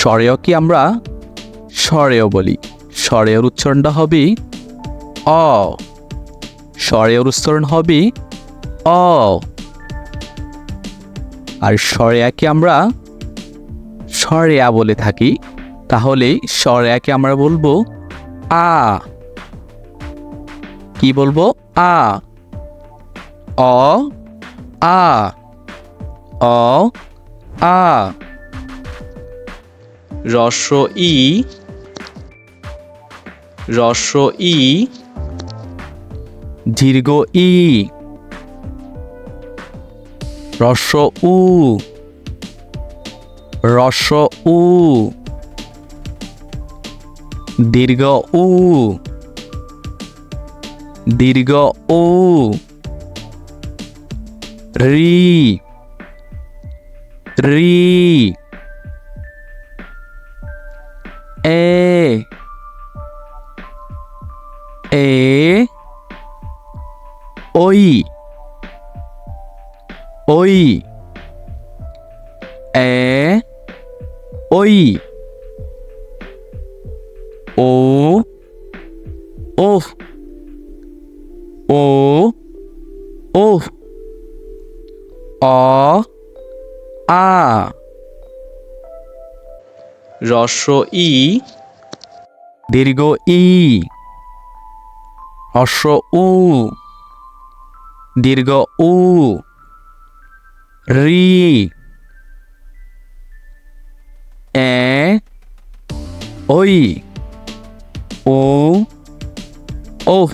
স্বরেয় কি আমরা স্বরেয় বলি? স্বরেয়র উচ্চারণটা হবে অ। স্বরেয়র উচ্চারণ হবে অ। আর স্বরেয়াকে আমরা স্বরেয়া বলে থাকি? তাহলে স্বরেয়াকে আমরা বলব? আ। কি বলব? আ। অ। আ। অ। আ। রস্য ই রস্য ই, দীর্ঘ ই রস্য উ রস্য উ, দীর্ঘ উ দীর্ঘ উ, রি রি এ এ ওই ওই এ ওই ও ওফ ও ওফ অ আ রস্য ই। দীর্ঘ ই। হস্য উ। দীর্ঘ উ। রি। এ। ওই ও ওফ